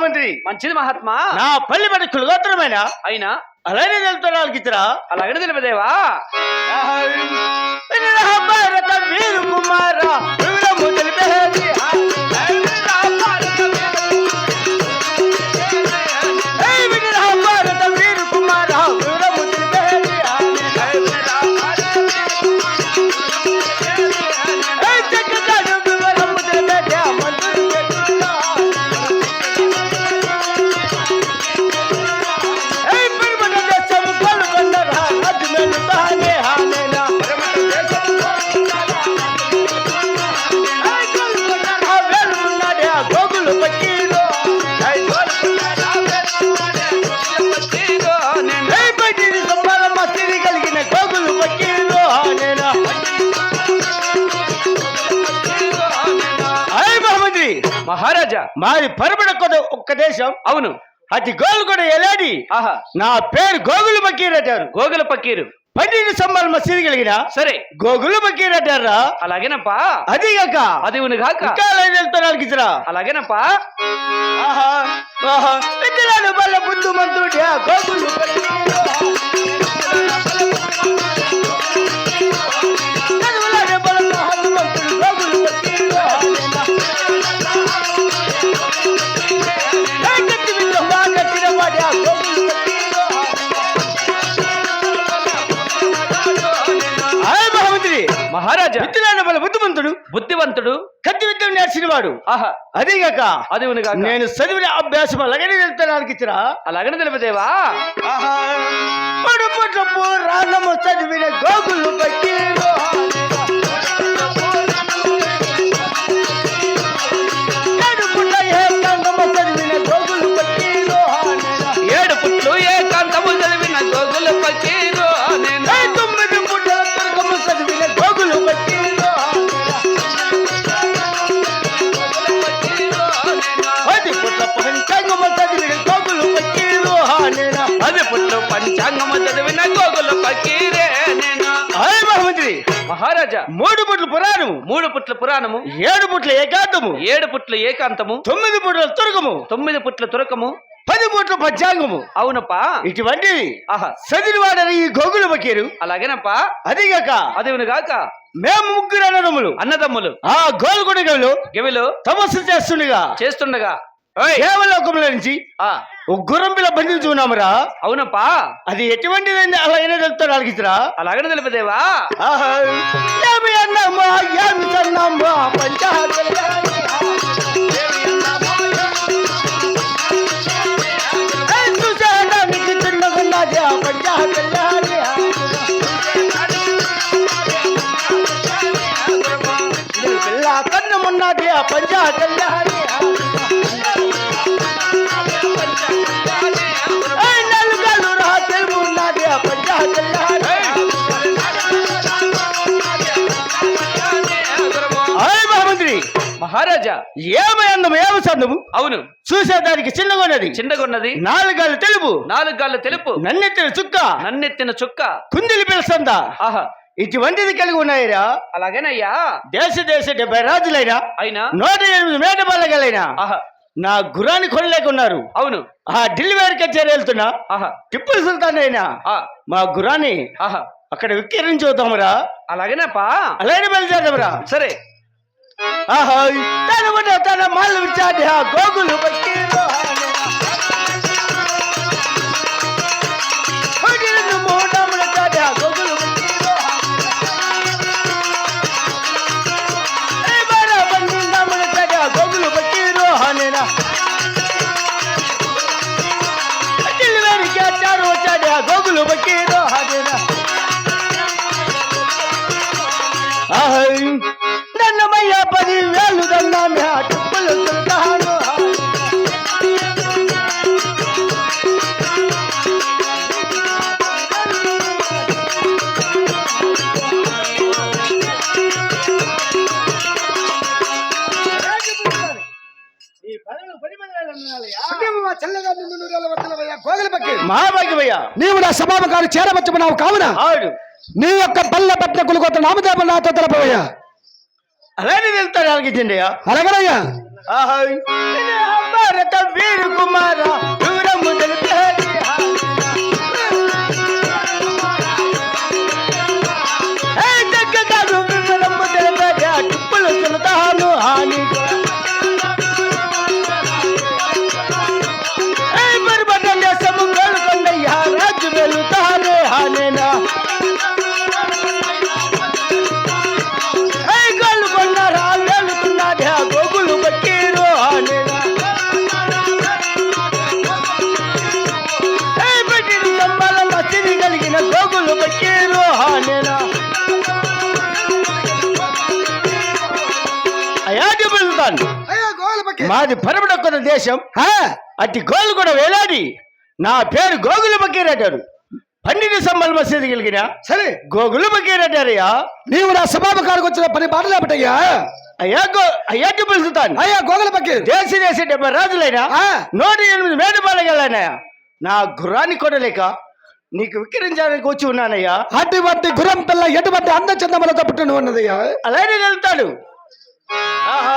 మహామంత్రి మంచిది మహాత్మా. నా పల్లి పడి కులగోత్రమైన అయినా. అలానే వెళ్తారు వాళ్ళకి ఇచ్చరా? అలాగనే తెలిపదేవా భారత వీరు కుమార. తెలిపేది మహారాజా. మాది పరబడ కొద ఒక్క దేశం. అవును. అది గోల్కొండ ఎలాడి ఆహా. నా పేరు గోగులు బకీరటారు గోగుల పక్కీరు పన్నెండు స్తంభాల మసీదు కలిగిన? సరే. గోగులు బకీరటారా అలాగేనప్పా. అది కాక. అది ఇంకా లైన్ వెళ్తారు ఇచ్చరా అలాగేనప్పా. ఆహా ఆహా. బల్ల బుద్ధు మంతుడి గోగులు మహారాజా. విత్తనాడు బల బుద్ధిమంతుడు. బుద్ధివంతుడు. కత్తి విద్యను నేర్చినవాడు. ఆహా. అదేగాక అది ఉనిగాక నేను చదివిన అభ్యాసం అలాగనే వెళ్తానికి ఇచ్చిరా అలాగనే తెలిపదేవా పడుపుట్ల పురాణము చదివిన గోగులు పక్కీరు మహారాజా మూడు పుట్ల పురాణము. మూడు పుట్ల పురాణము. ఏడు పుట్ల ఏకాంతము. ఏడు పుట్ల ఏకాంతము. తొమ్మిది పుట్ల తురకము. తొమ్మిది పుట్ల తురకము. పది పుట్ల పంచాంగము. అవునప్పా. ఇటువంటివి ఆహా. చదివివాడని ఈ గోగులు బకీరు అలాగేనప్పా. అదిగాక అది ఉనిగాక మేము ముగ్గురు అన్నదమ్ములు. అన్నదమ్ములు. ఆ గోల్కొండ గవిలో. గవిలు తపస్సు చేస్తుండగా. చేస్తుండగా దేవలోకంలో నుంచి ఆ, గుర్రం పిల్ల బంధించుకున్నామురా అవునప్పా. అది ఎటువంటిదండి? అలా అయినా తెలుస్తాడు అడిగిరా అలాగనే తెలిపదేవా ఏమి అన్నామా ఏమి అన్నామా పంచాకల్యాణి చూసేదానికి చిన్నగున్నది ఆ పంచాకల్యాణి పిల్ల కన్నమున్నది ఆ పంచాకల్యాణి మహారాజా ఏమి అందము ఏమి సందము అవును. చూసేదానికి చిన్నగున్నది. చిన్నగున్నది. నాలుగాలు తెలుపు. నాలుగు గాళ్ళ తెలుపు. నన్నెత్తిన చుక్క. నన్నెత్తిన చుక్క. కుందిలి పిలుస్తుందా ఆహా. ఇటువంటిది కలిగి ఉన్నాయిరా. అలాగేనయ్యా. దేశ దేశ డెబ్బై రాజులైనా అయినా? నూట ఎనిమిది మేట బల్లగలైనా నా గురాన్ని కొనలేకున్నారు. అవును. ఆ ఢిల్లీ వారికి కచేరి వెళ్తున్నా. ఆహా. టిప్పు సుల్తాన్ అయినా మా గురాన్ని ఆహా. అక్కడ విక్కిరించి చూద్దామురా అలాగేనప్పా. అలాగే బయలుదేరదాంరా సరే. ఆహా తన ఉన్న తన మాలు విచారి ఆ నీవు నా సభాపకాలు చేరవచ్చుకున్నావు కావున. నీ యొక్క బల్ల పట్ల కులుకొత్త నామదేవ నాతో తెలపవయ్యా. అలానే వెళ్తాడు అలాగించండి అలాగనయ్యా ఆహా. భారత మాది పరమడొక్కద దేశం. ఆ, అట్టి గోలు కూడా వేలాడి. నా పేరు గోగులు బకీరటారు పన్నెండు సంబల్ మసీదు కలిగిన సరే. గోగులు బకీరటారయ్యా నీవు నా సభాపు కాడికి వచ్చిన పని బాటలేపటయ్యా అయ్యా గో అయ్యా టిప్పులు సుల్తాన్ అయ్యా గోగల పక్కి దేశ దేశ డెబ్బై రాజులైనా ఆ. నూట ఎనిమిది మేడపాలగలనా నా గుర్రాన్ని కొనలేక నీకు విక్రయించడానికి వచ్చి ఉన్నానయ్యా. అటువంటి గుర్రం పిల్ల ఎటువంటి అంద చందములతో పుట్టిన ఉన్నదయ్యా? అలానే వెళ్తాడు. ఆహా,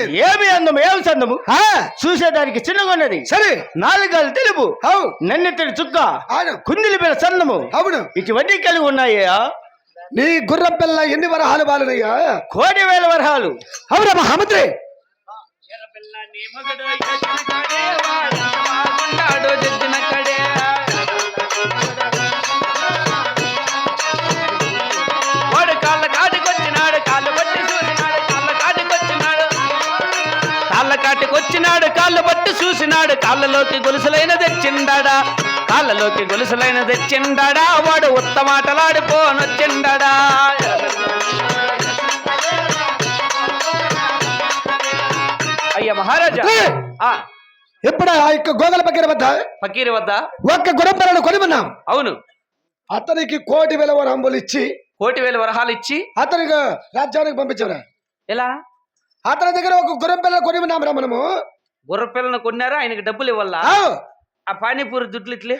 ఏమి అందము ఏమి సందము. చూసేదానికి చిన్నగున్నది. సరే. నాలుగాలు తెలుపు. అవు. నన్నెత్తడి చుక్క. కుందిలి పిల్ల సన్నము అవును. ఇటువంటి కలిగి ఉన్నాయ్యా నీ గుర్రం పిల్ల ఎన్ని వరహాలు బాలునయ్యా? కోటి వేల వరహాలు. అవునా మహామంత్రి వాడు జడ్జిన కాళ్ళు పట్టి చూసినాడు కాళ్ళలోకి గొలుసులైన తెచ్చిండాడా? కాళ్ళలోకి గొలుసులైన తెచ్చిండాడా? వాడు ఉత్తమాటలాడిపోనొచ్చిండాడా అయ్యా మహారాజా! ఆ ఇప్పుడు ఆ యొక్క గోగల పక్కిన వద్ద? ఫకీర్ వద్ద? ఒక్క పిల్లను కొనిమన్నాం. అవును. అతనికి కోటి వేల వరంబులు ఇచ్చి కోటి వేల వరహాలు ఇచ్చి? అతనికి రాజ్యానికి పంపించరా? ఎలా? అతని దగ్గర ఒక గుర్రం పిల్లలు కొనిమన్నాం రా మనము గుర్ర పిల్లను కొన్నారు? ఆయనకి డబ్బులు ఇవ్వాలా. ఆ పానీపూరి దుడ్లు ఇట్లే.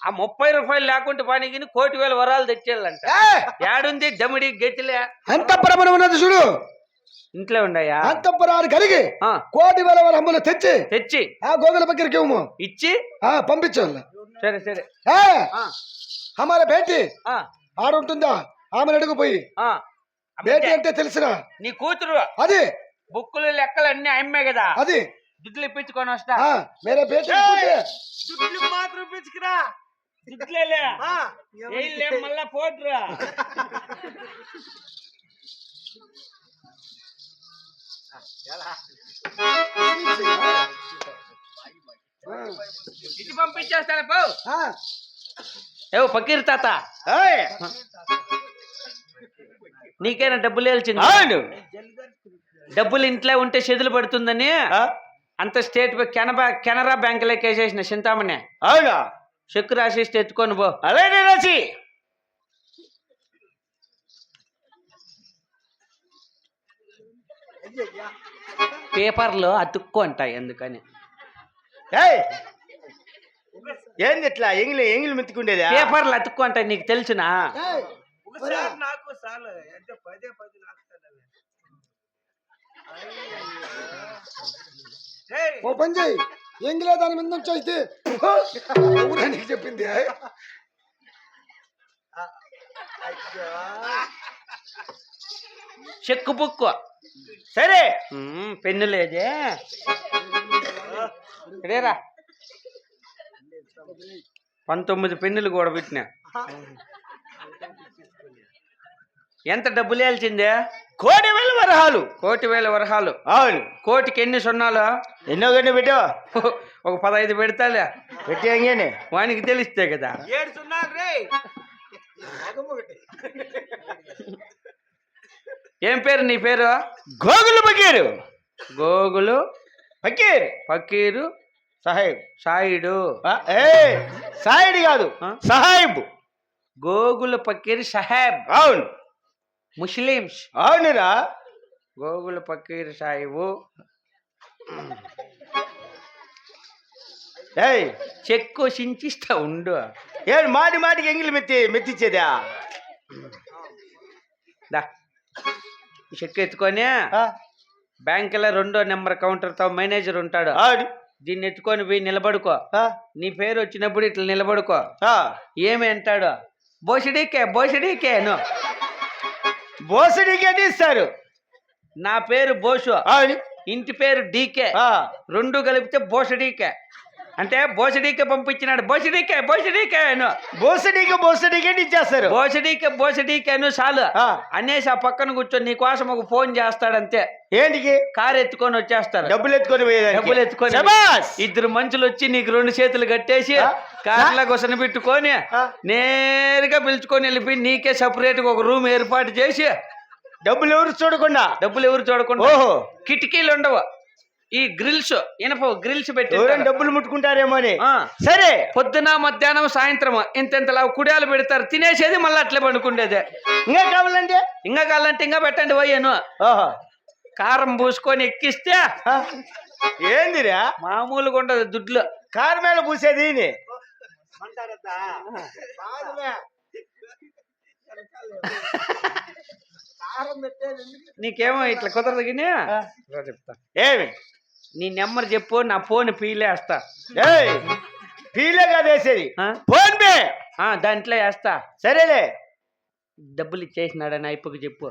ఆ ముప్పై రూపాయలు లేకుంటే పానీకిని కోటి వేల వరాలు తెచ్చేయాలంట! ఏడుంది దమిడి గెతిలే అంతఃపురమున ఉన్నది చూడు. ఇంట్లో ఉండయా? అంతఃపురాన్ని కలిగి కోటి వేల వరంబులు తెచ్చి తెచ్చి. ఆ గోగుల పక్కరికి ఇవ్వము. ఇచ్చి? ఆ పంపించాలి. సరే సరే. హమార బేటి ఆడుంటుందా? ఆమెను అడుగుపోయి. బేటి అంటే తెలిసిన? నీ కూతురు. అది. బుక్కులు లెక్కలు అన్ని అమ్మే కదా. అది. దుడ్లు ఇప్పించుకొని వస్తా. మేరే. దుడ్లు మాత్రం ఇప్పించుకురా. దుడ్లేలే. మళ్ళా పోటురా. ఇటు పంపించేస్తాను పో. ఏవో పకీర్ తాత. ఏయ్! నీకైనా డబ్బులు అవును డబ్బులు ఇంట్లో ఉంటే చెదులు పడుతుందని ఆ? అంత స్టేట్ బ్యాంక్ కెనరా కెనరా బ్యాంకులోకి వేసేసిన చింతామణి. అవునా? చెక్కు రాసేసి ఎత్తుకొని పో. అలానే రాసి. పేపర్లో అతుక్కు అంటాయి ఎందుకని? ఏయ్! ఏంది ఇట్లా ఎంగిలి ఎంగిలి మెత్తుకుండేదా పేపర్లు అతుక్కు అంటాయి నీకు తెలుసునా? ఏయ్, ఒరే, ఓ పని చేయి ఎంగిలే దాని మీద నుంచి అయితే నీకు చెప్పింది? Cheque book. సరే! పెన్ను లేదే. ఇదేరా పంతొమ్మిది పెన్నులు కూడా పెట్టినా ఎంత డబ్బులు వేయాల్సిందే కోటి వేల వరహాలు. కోటి వేల వరహాలు. అవును. కోటికి ఎన్ని సున్నాలు? ఎన్నో గంట పెట్టావా? ఒక పదహైదు పెడతాలే. పెట్టి ఎంగేనే వానికి తెలిస్తే కదా. ఏం పేరు నీ పేరు? గోగులు బకీరు గోగులు ఫకీరు సాహెబ్. సాయిడు. ఆ, ఏ సాయిడి కాదు? సాహెబ్ గోగులు ఫకీర్ సాహెబ్. అవును. ముస్లిమ్స్. అవునురా. గోగులు ఫకీర్ సాహిబు ఏయ్. చెక్కు చించిస్తా ఉండు. ఏడు మాటి మాటికి ఎంగిలి మెత్తి మెత్తిచ్చేదా? దా. ఈ చెక్కు ఎత్తుకొని బ్యాంకులో రెండో నెంబర్ కౌంటర్తో మేనేజర్ ఉంటాడు. దీన్ని ఎత్తుకొని పోయి నిలబడుకో. ఆ, నీ పేరు వచ్చినప్పుడు ఇట్లా నిలబడుకో. ఆ. ఏమి అంటాడు? బోసిడీకే బోసిడీకే ను బోసడికే తీస్తారు నా పేరు బోసు. ఇంటి పేరు డీకే. రెండు కలిపితే బోసడీకే. అంటే బోసడీకే పంపించినాడు. బోసడీకే బోసడీకే బోసడికి బోసడికే ఇచ్చేస్తారు. బోసడీకే బోసడీకే ను చాలు. అనేసి ఆ పక్కన కూర్చొని నీ కోసం ఒక ఫోన్ చేస్తాడంతే. ఏంటికి? కారు ఎత్తుకొని వచ్చేస్తారు. డబ్బులు ఎత్తుకొని. డబ్బులు ఎత్తుకొని! ఇద్దరు మనుషులు వచ్చి నీకు రెండు చేతులు కట్టేసి? కార్లో గుసన పెట్టుకొని? నేరుగా పిలుచుకొని వెళ్ళిపోయి నీకే సపరేట్గా ఒక రూమ్ ఏర్పాటు చేసి డబ్బులు ఎవరు చూడకుండా? డబ్బులు ఎవరు చూడకుండా ఓహో. కిటికీలు ఉండవు. ఈ గ్రిల్స్ ఇనప గ్రిల్స్ పెట్టి డబ్బులు ముట్టుకుంటారేమో అని. ఆ. సరే. పొద్దున మధ్యాహ్నం సాయంత్రం ఇంతెంతలా కుడియాలు పెడతారు. తినేసేది మళ్ళీ అట్లే పండుకుండేది. ఇంకా కావాలంటే? ఇంకా కావాలంటే ఇంకా పెట్టండి పోయాను ఓహో. కారం పూసుకొని ఎక్కిస్తే ఏందిరా? మామూలుగా ఉండదు దుడ్లు. కారు మీద పూసేది. నీకేమో ఇట్లా కుదరదు. రా చెప్తా. ఏమి? నీ నెంబర్ చెప్పు నా ఫోన్ పీలేస్తా ఏయ్ ఫీలే కాదు వేసేది. ఆ? PhonePe. దాంట్లో వేస్తా. సరేలే. డబ్బులు ఇచ్చేసినాడని అయిపోకి చెప్పు.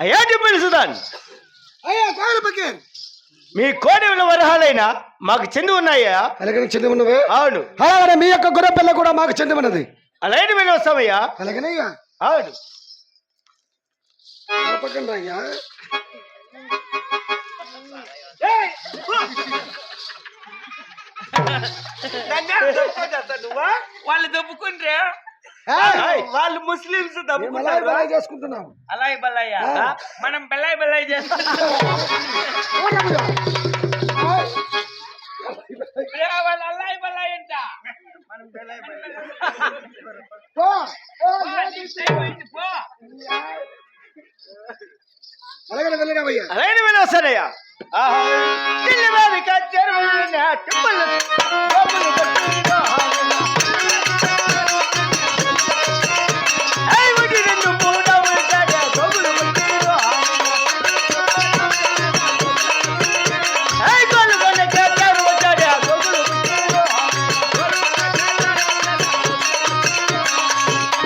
అయ్యా డబ్బులు సుధాన్. అయ్యా కాదు పక్కన్ మీ కోడెల వరహాలైనా మాకు చెంది ఉన్నాయా? అలాగనే చెంది ఉన్నవే? అవును. అలాగనే మీ యొక్క గుర్ర పిల్ల కూడా మాకు చెంది ఉన్నది. అలాంటి మేము వస్తామయ్యా. అవును. పక్కన వాళ్ళు వాళ్ళు ముస్లింస్ బలాయి చేసుకుంటున్నాం అలాయ్ బలాయ్. మనం బెల్లాయ్ బెల్లాయ్ చేస్తాం వాళ్ళు అల్లాయ్ బలాయ్ అంట. మనం బెల్లాయ్ బెల్లాయ్ పో, పో, పో, నీ టైం అయింది, పో. అలాగనే వెళ్ళినావయ్యా అలాంటి మేము వస్తానయ్యా పిల్లివారి కచ్చేరు పిల్లలు